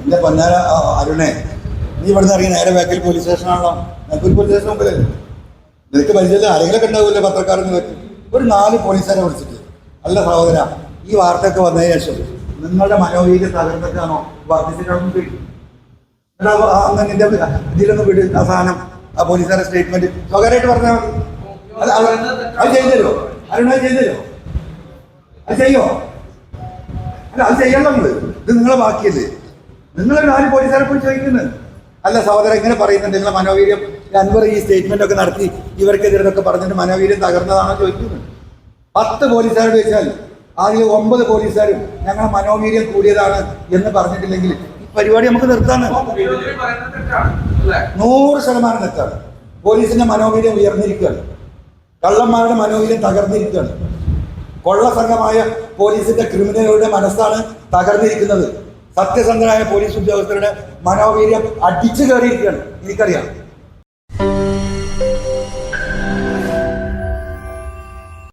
എന്റെ പൊന്നാര അരുണേ നീ ഇവിടുന്ന് ഇറങ്ങി നേരെ ബാക്കിൽ പോലീസ് സ്റ്റേഷനാണല്ലോ ബാക്കിൽ പോലീസ് സ്റ്റേഷൻ മുമ്പിൽ നിനക്ക് പരിചയമില്ല ആരെങ്കിലും ഉണ്ടാവില്ല പത്രക്കാരെന്ന് പറ്റി. ഒരു നാല് പോലീസുകാരെ വിളിച്ചിട്ട്. അല്ല സഹോദര ഈ വാർത്തയൊക്കെ വന്നതിന് ശേഷം നിങ്ങളുടെ മനോവീര്യം തകർന്നിട്ടാണോ? വർദ്ധിച്ചിട്ടാണോ ചോദിക്കും എടാ, ആ, അന്ന് നിന്റെ ഇതിലൊന്ന് വിട് ആ സാധനം ആ പോലീസുകാരുടെ സ്റ്റേറ്റ്മെന്റ് സ്വകാര്യമായിട്ട് പറഞ്ഞാൽ മതി. അത് അത് ചെയ്തല്ലോ അരുണ ചെയ്തല്ലോ അത് ചെയ്യോ? അല്ല അത് ചെയ്യണം നമ്മൾ. ഇത് നിങ്ങളെ ബാക്കിയല്ലേ. നിങ്ങൾ നാല് പോലീസുകാരെ പോയി ചോദിക്കുന്നത് അല്ല സഹോദരൻ ഇങ്ങനെ പറയുന്നുണ്ട് നിങ്ങളെ മനോവീര്യം അൻവർ ഈ സ്റ്റേറ്റ്മെന്റ് ഒക്കെ നടത്തി ഇവർക്കെതിരെ ഒക്കെ പറഞ്ഞിട്ട് മനോവീര്യം തകർന്നതാണോ ചോദിക്കുന്നത് പത്ത് പോലീസുകാരോട് ചോദിച്ചാൽ ആദ്യം ഒമ്പത് പോലീസുകാരും ഞങ്ങളെ മനോവീര്യം കൂടിയതാണ് എന്ന് പറഞ്ഞിട്ടില്ലെങ്കിൽ പരിപാടി നമുക്ക് നിർത്താന്ന്. നൂറ് ശതമാനം തെറ്റാണ്. പോലീസിന്റെ മനോവീര്യം ഉയർന്നിരിക്കുകയാണ്. കള്ളന്മാരുടെ മനോവീര്യം തകർന്നിരിക്കുകയാണ്. കൊള്ള സംഘമായ പോലീസിന്റെ ക്രിമിനലുകളുടെ മനസ്സാണ് തകർന്നിരിക്കുന്നത്. സത്യസന്ധരായ പോലീസ് ഉദ്യോഗസ്ഥരുടെ മനോവീര്യം അടിച്ചു കയറിയിരിക്കുകയാണ്. എനിക്കറിയാം.